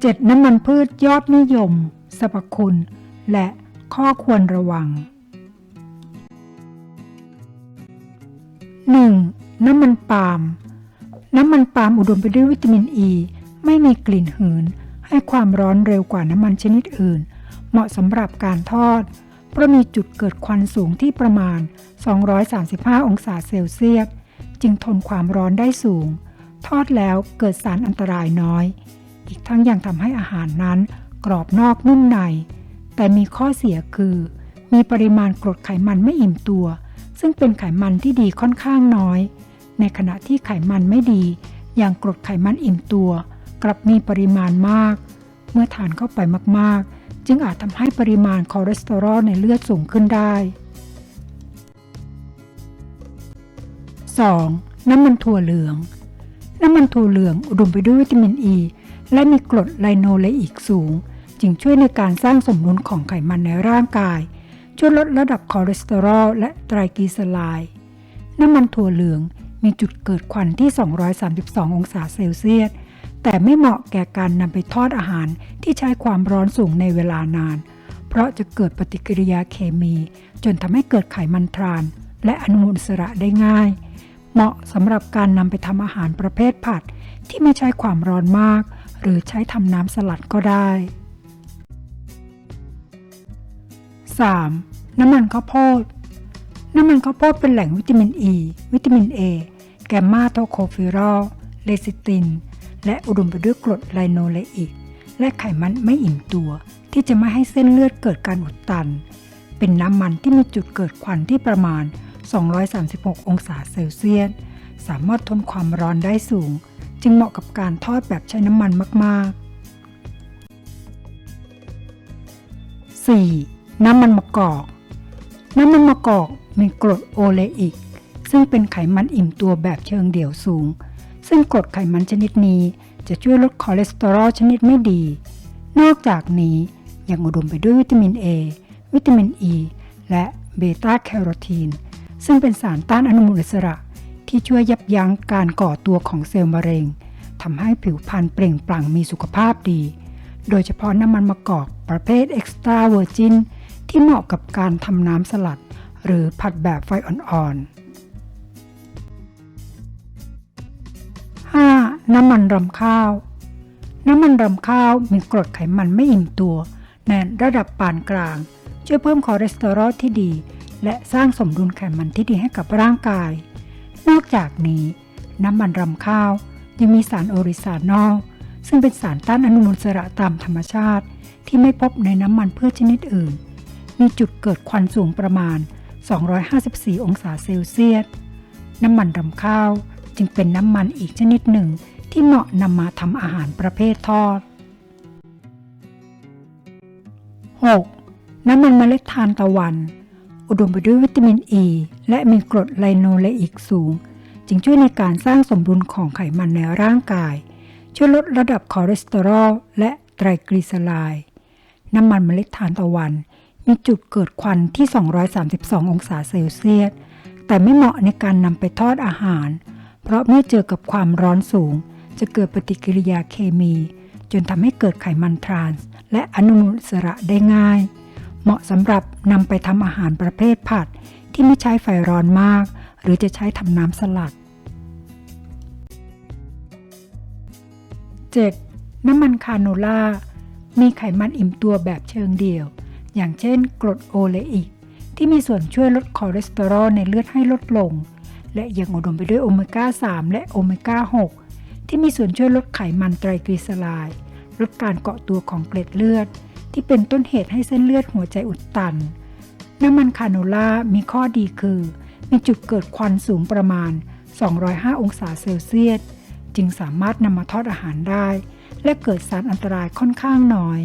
7. น้ำมันพืชยอดนิยมสรรพคุณ และข้อควรระวัง 1. น้ำมันปาล์มน้ำมันปาล์มอุดมไปด้วยวิตามินอ e, ีไม่มีกลิ่นหืน ให้ความร้อนเร็วกว่าน้ำมันชนิดอื่น เหมาะสำหรับการทอด เพราะมีจุดเกิดควันสูงที่ประมาณ 235 องศาเซลเซียส จึงทนความร้อนได้สูง ทอดแล้วเกิดสารอันตรายน้อย อีกทั้งยังทำให้อาหารนั้น กรอบนอกนุ่มใน แต่มีข้อเสียคือ มีปริมาณกรดไขมันไม่อิ่มตัว ซึ่งเป็นไขมันที่ดีค่อนข้างน้อย ในขณะที่ไขมันไม่ดี อย่างกรดไขมันอิ่มตัว กลับมีปริมาณมาก เมื่อทานเข้าไปมากๆ จึงอาจทำให้ปริมาณคอเลสเตอรอลในเลือดสูงขึ้นได้ 2. น้ำมันถั่วเหลือง น้ำมันถั่วเหลืองอุดมไปด้วยวิตามินอ e, ี และมีกรดไลโนเลอิกสูง จึงช่วยในการสร้างสมดุลของไขมันในร่างกาย ช่วยลดระดับคอเลสเตอรอลและไตรกลีเซอไรด์น้ำมันถั่วเหลืองมีจุดเกิดควันที่ 232 องศาเซลเซียส แต่ไม่เหมาะแก่การนำไปทอดอาหารที่ใช้ความร้อนสูงในเวลานาน เพราะจะเกิดปฏิกิริยาเคมี จนทำให้เกิดไขมันทราน และอนุมูลอิสระได้ง่าย เหมาะสำหรับการนำไปทำอาหารประเภทผัดที่ไม่ใช้ความร้อนมาก หรือใช้ทำน้ำสลัดก็ได้ 3. น้ำมันข้าวโพด น้ำมันข้าวโพดเป็นแหล่งวิตามินอ e, ีวิตามิน A แกมมาโทโคฟิรอลเลซิติน และอุดมไปด้วยกรดไลโนเลอิก และไขมันไม่อิ่มตัว ที่จะไม่ให้เส้นเลือดเกิดการอุดตัน เป็นน้ำมันที่มีจุดเกิดควันที่ประมาณ 236 องศาเซลเซียส สามารถทนความร้อนได้สูง จึงเหมาะกับการทอดแบบใช้น้ำมันมาก ๆ 4. น้ำมันมะกอก น้ำมันมะกอกมีกรดโอเลอิก ซึ่งเป็นไขมันอิ่มตัวแบบเชิงเดี่ยวสูง ซึ่งกรดไขมันชนิดนี้จะช่วยลดคอเลสเตอรอลชนิดไม่ดี นอกจากนี้ยังอุดมไปด้วยวิตามิน A วิตามิน E และเบต้าแคโรทีน ซึ่งเป็นสารต้านอนุมูลอิสระ ที่ช่วยยับยั้งการก่อตัวของเซลล์มะเร็งทำให้ผิวพรรณเปล่งปลั่งมีสุขภาพดี โดยเฉพาะน้ำมันมะกอกประเภทเอ็กซ์ตร้าเวอร์จินที่เหมาะกับการทำน้ำสลัด หรือผัดแบบไฟอ่อนๆ 5. น้ำมันรำข้าว น้ำมันรำข้าวมีกรดไขมันไม่อิ่มตัวในระดับปานกลาง ช่วยเพิ่มคอเลสเตอรอลที่ดี และสร้างสมดุลไขมันที่ดีให้กับร่างกาย นอกจากนี้ น้ำมันรำข้าวยังมีสารโอริซานอล ซึ่งเป็นสารต้านอนุมูลอิสระตามธรรมชาติ ที่ไม่พบในน้ำมันพืชชนิดอื่น มีจุดเกิดควันสูงประมาณ 254 องศาเซลเซียส น้ำมันรำข้าวจึงเป็นน้ำมันอีกชนิดหนึ่งที่เหมาะนำมาทำอาหารประเภททอด 6. น้ำมันเมล็ดทานตะวัน อุดมไปด้วยวิตามินอ e ีและมีกรดไลโนเลอิกสูง จึงช่วยในการสร้างสมดุลของไขมันในร่างกาย ช่วยลดระดับคอเลสเตอรอลและไตรกลีเซอไรด์น้ำมันเมล็ดทานตะวัน มีจุดเกิดควันที่ 232 องศาเซลเซียส แต่ไม่เหมาะในการนำไปทอดอาหาร เพราะเมื่อเจอกับความร้อนสูง จะเกิดปฏิกิริยาเคมี จนทำให้เกิดไขมันทรานส์และอนุมูลอิสระได้ง่าย เหมาะสำหรับนำไปทำอาหารประเภทผัด ที่ไม่ใช้ไฟร้อนมาก หรือจะใช้ทำน้ำสลัด 7. น้ำมันคาโนล่า มีไขมันอิ่มตัวแบบเชิงเดี่ยว อย่างเช่นกรดโอเลอิก ที่มีส่วนช่วยลดคอเลสเตอรอลในเลือดให้ลดลง และยังอุดมไปด้วยโอเมก้า 3 และโอเมก้า 6 ที่มีส่วนช่วยลดไขมันไตรกลีเซอไรด์ลดการเกาะตัวของเกล็ดเลือด ที่เป็นต้นเหตุให้เส้นเลือดหัวใจอุดตัน น้ำมันคาโนล่ามีข้อดีคือ มีจุดเกิดควันสูงประมาณ 205 องศาเซลเซียส จึงสามารถนำมาทอดอาหารได้ และเกิดสารอันตรายค่อนข้างน้อย